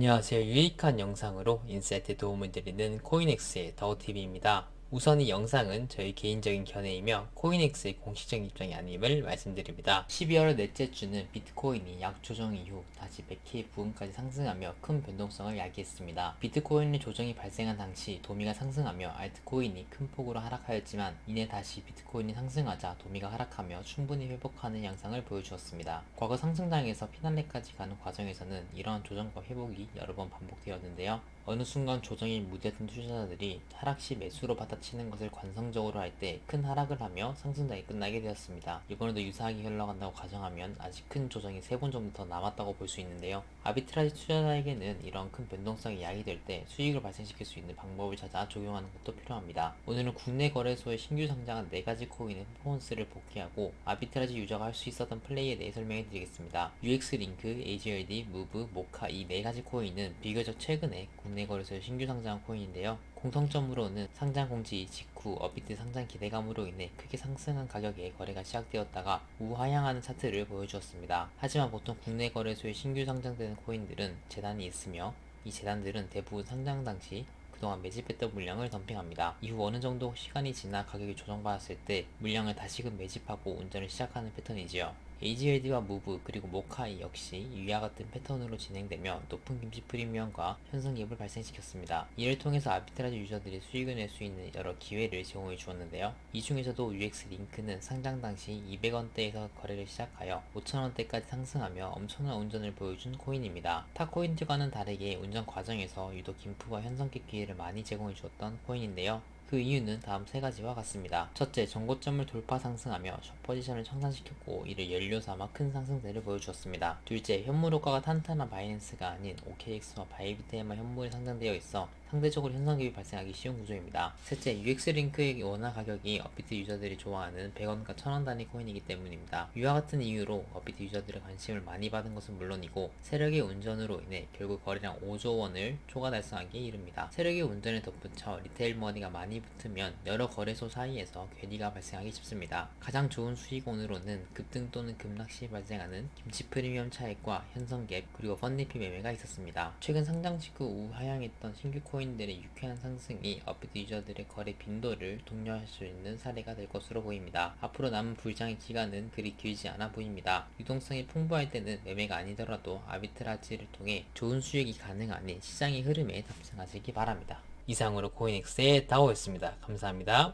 안녕하세요. 유익한 영상으로 인사이트에 도움을 드리는 코인엑스의 더우TV입니다. 우선 이 영상은 저희 개인적인 견해이며 코인엑스의 공식적인 입장이 아님을 말씀드립니다. 12월 넷째 주는 비트코인이 약 조정 이후 다시 100K 부근까지 상승하며 큰 변동성을 야기했습니다. 비트코인의 조정이 발생한 당시 도미가 상승하며 알트코인이 큰 폭으로 하락하였지만 이내 다시 비트코인이 상승하자 도미가 하락하며 충분히 회복하는 양상을 보여주었습니다. 과거 상승장에서 피날레까지 가는 과정에서는 이러한 조정과 회복이 여러 번 반복되었는데요. 어느 순간 조정이 무디었던 투자자들이 하락 시 매수로 받 아치는 것을 관성적으로 할 때 큰 하락을 하며 상승장이 끝나게 되었습니다. 이번에도 유사하게 흘러간다고 가정하면 아직 큰 조정이 세 번 정도 더 남았다고 볼 수 있는데요. 아비트라지 투자자에게는 이런 큰 변동성이 야기될 때 수익을 발생시킬 수 있는 방법을 찾아 적용하는 것도 필요합니다. 오늘은 국내 거래소에 신규 상장한 4가지 코인의 퍼포먼스를 복귀하고 아비트라지 유저가 할 수 있었던 플레이에 대해 설명해 드리겠습니다. UX 링크, AGLD, 무브, 모카 이 4가지 코인은 비교적 최근에 국내 거래소에 신규 상장한 코인인데요. 공통점으로는 상장 공지 직후 업비트 상장 기대감으로 인해 크게 상승한 가격에 거래가 시작되었다가 우하향하는 차트를 보여주었습니다. 하지만 보통 국내 거래소에 신규 상장되는 코인들은 재단이 있으며 이 재단들은 대부분 상장 당시 그동안 매집했던 물량을 덤핑합니다. 이후 어느 정도 시간이 지나 가격이 조정받았을 때 물량을 다시금 매집하고 운전을 시작하는 패턴이지요. AGLD와 무브 그리고 모카이 역시 위와 같은 패턴으로 진행되며 높은 김치 프리미엄과 현상갭을 발생시켰습니다. 이를 통해서 아비트라지 유저들이 수익을 낼 수 있는 여러 기회를 제공해 주었는데요. 이 중에서도 UX 링크는 상장 당시 200원대에서 거래를 시작하여 5천원대까지 상승하며 엄청난 운전을 보여준 코인입니다. 타 코인들과는 다르게 운전 과정에서 유독 김프와 현상갭 기회를 많이 제공해 주었던 코인인데요. 그 이유는 다음 세 가지와 같습니다. 첫째, 정고점을 돌파 상승하며 숏 포지션을 청산시켰고 이를 연료 삼아 큰 상승세를 보여주었습니다. 둘째, 현물 효과가 탄탄한 바이낸스가 아닌 OKX와 바이비트에만 현물이 상장되어 있어 상대적으로 현상급이 발생하기 쉬운 구조입니다. 셋째, UX링크의 원화 가격이 업비트 유저들이 좋아하는 100원과 1000원 단위 코인이기 때문입니다. 이와 같은 이유로 업비트 유저들의 관심을 많이 받은 것은 물론이고 세력의 운전으로 인해 결국 거래량 5조 원을 초과 달성하기에 이릅니다. 세력의 운전에 덧붙여 리테일 머니가 많이 붙으면 여러 거래소 사이에서 괴리가 발생하기 쉽습니다. 가장 좋은 수익원으로는 급등 또는 급락 시 발생하는 김치 프리미엄 차익과 현성갭 그리고 펀리피 매매가 있었습니다. 최근 상장 직후 우하향했던 신규 코인 들의 유쾌한 상승이 업비트 유저들의 거래 빈도를 독려할 수 있는 사례가 될 것으로 보입니다. 앞으로 남은 불장의 기간은 그리 길지 않아 보입니다. 유동성이 풍부할 때는 매매가 아니더라도 아비트라지를 통해 좋은 수익이 가능하니 시장의 흐름에 탑승하시기 바랍니다. 이상으로 코인엑스의 다오였습니다. 감사합니다.